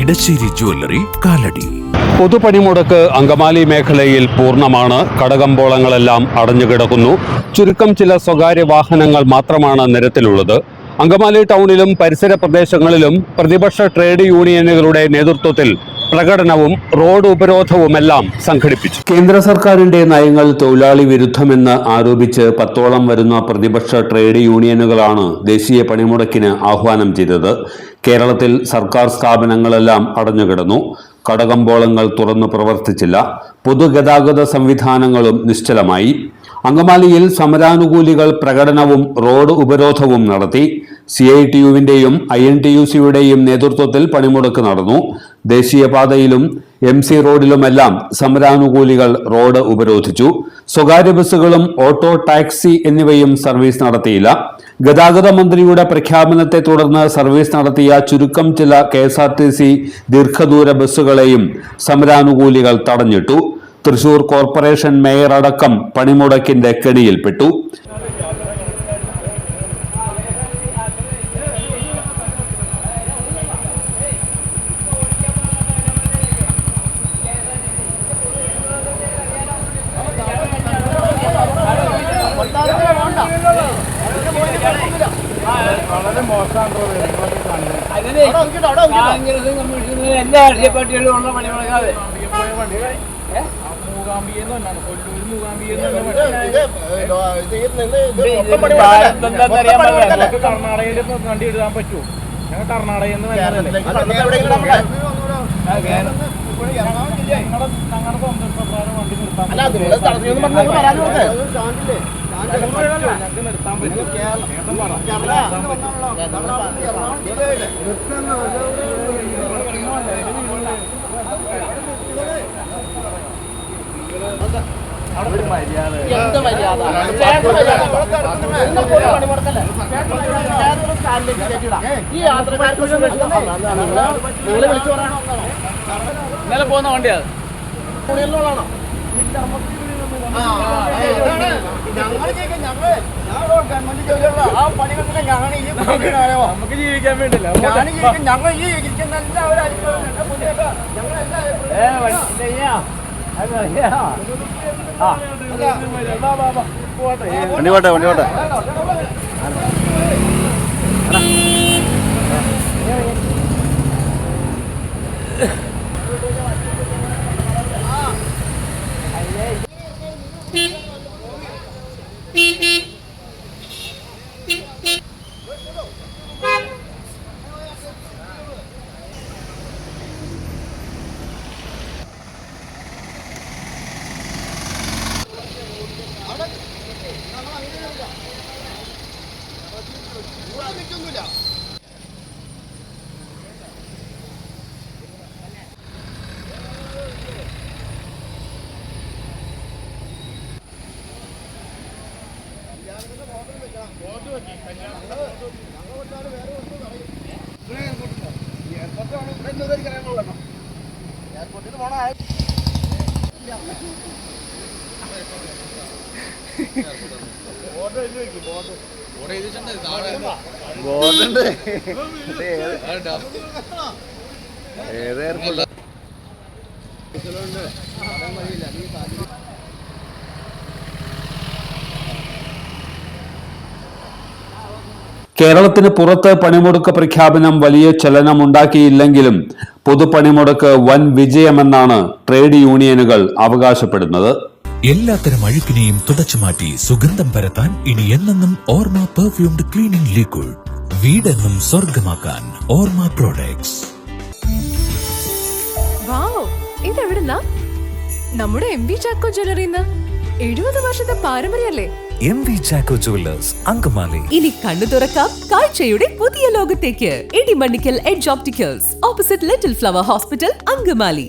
Edasseri jewellery Kalady. പൊതുപണിമുടക്ക് അങ്കമാലി മേഖലയിൽ പൂർണമാണ്. കടകമ്പോളങ്ങളെല്ലാം അടഞ്ഞുകിടക്കുന്നു. ചുരുക്കം ചില സ്വകാര്യ വാഹനങ്ങൾ മാത്രമാണ് നിരത്തിലുള്ളത്. അങ്കമാലി ടൗണിലും പരിസര പ്രദേശങ്ങളിലും പ്രതിപക്ഷ ട്രേഡ് യൂണിയനുകളുടെ നേതൃത്വത്തിൽ പ്രകടനവും റോഡ് ഉപരോധവുമെല്ലാം സംഘടിപ്പിച്ചു. കേന്ദ്ര സർക്കാരിന്റെ നയങ്ങൾ തൊഴിലാളി വിരുദ്ധമെന്ന് ആരോപിച്ച് പത്തോളം വരുന്ന പ്രതിപക്ഷ ട്രേഡ് യൂണിയനുകളാണ് ദേശീയ പണിമുടക്കിന് ആഹ്വാനം ചെയ്തത്. കേരളത്തിൽ സർക്കാർ സ്ഥാപനങ്ങളെല്ലാം അടഞ്ഞുകിടന്നു. കടകമ്പോളങ്ങൾ തുറന്നു പ്രവർത്തിച്ചില്ല. പൊതുഗതാഗത സംവിധാനങ്ങളും നിശ്ചലമായി. അങ്കമാലിയിൽ സമരാനുകൂലികൾ പ്രകടനവും റോഡ് ഉപരോധവും നടത്തി. സി ഐ ടി യുവിന്റെയും ഐ എൻ ടി യു സിയുടെയും നേതൃത്വത്തിൽ പണിമുടക്ക് നടന്നു. ദേശീയപാതയിലും എം സി റോഡിലുമെല്ലാം സമരാനുകൂലികൾ റോഡ് ഉപരോധിച്ചു. സ്വകാര്യ ബസ്സുകളും ഓട്ടോ ടാക്സി എന്നിവയും സർവീസ് നടത്തിയില്ല. ഗതാഗത മന്ത്രിയുടെ പ്രഖ്യാപനത്തെ തുടർന്ന് സർവീസ് നടത്തിയ ചുരുക്കം ചില K S R T C ദീർഘദൂര ബസ്സുകളെയും സമരാനുകൂലികൾ തടഞ്ഞിട്ടു. തൃശൂർ കോർപ്പറേഷൻ മേയർ അടക്കം പണിമുടക്കിന്റെ കെണിയിൽപ്പെട്ടു. കോൺഗ്രസും കമ്മ്യൂണിസ്റ്റും എല്ലാ രാഷ്ട്രീയ പാർട്ടികളും ഉള്ള പണി മുടക്കാതെ കർണാടകയിൽ വണ്ടി എഴുതാൻ പറ്റുമോ? ഞങ്ങൾ കർണാടകയിൽ നിന്ന് ഞങ്ങളുടെ ബന്ധപ്രകാരം വണ്ടി നിർത്താൻ എന്ത് മര്യാദ വിളിച്ചു ഇന്നലെ പോകുന്ന വണ്ടിയാണ് നമുക്ക് ജീവിക്കാൻ വേണ്ടില്ല ഞങ്ങൾ വണ്ടി ചെയ്യാ അത് ചെയ്യാ ആ വണ്ടി പോട്ടെ നിൽക്കുന്നില്ല എയർപോർട്ടിൽ പോണ ആയി. കേരളത്തിന് പുറത്ത് പണിമുടക്ക് പ്രഖ്യാപനം വലിയ ചലനമുണ്ടാക്കിയില്ലെങ്കിലും പൊതുപണിമുടക്ക് വൻ വിജയമെന്നാണ് ട്രേഡ് യൂണിയനുകൾ അവകാശപ്പെടുന്നത്. എല്ലാത്തരം അഴുക്കിനെയും തുടച്ചു മാറ്റി സുഗന്ധം പരത്താൻ ഇനി എന്നെന്നും ഓർമ്മ പെർഫ്യൂംഡ് ക്ലീനിംഗ് ലിക്വിഡ് വീടെന്നും സ്വർഗമാക്കാൻ ഓർമ്മ പ്രോഡക്ട്സ് വാവ് ഇതെവിടുന്നാ? നമ്മുടെ എം വി ചാക്കോ ജ്വല്ലറിന്ന് എഴുപത് വർഷത്തെ പാരമ്പര്യല്ലേ M V Chacko jewellers Angamaly. ഇനി കണ്ണു തുറക്കാം കാഴ്ചയുടെ പുതിയ ലോകത്തേക്ക്. Edimannikkal edge opticals opposite little flower hospital Angamaly.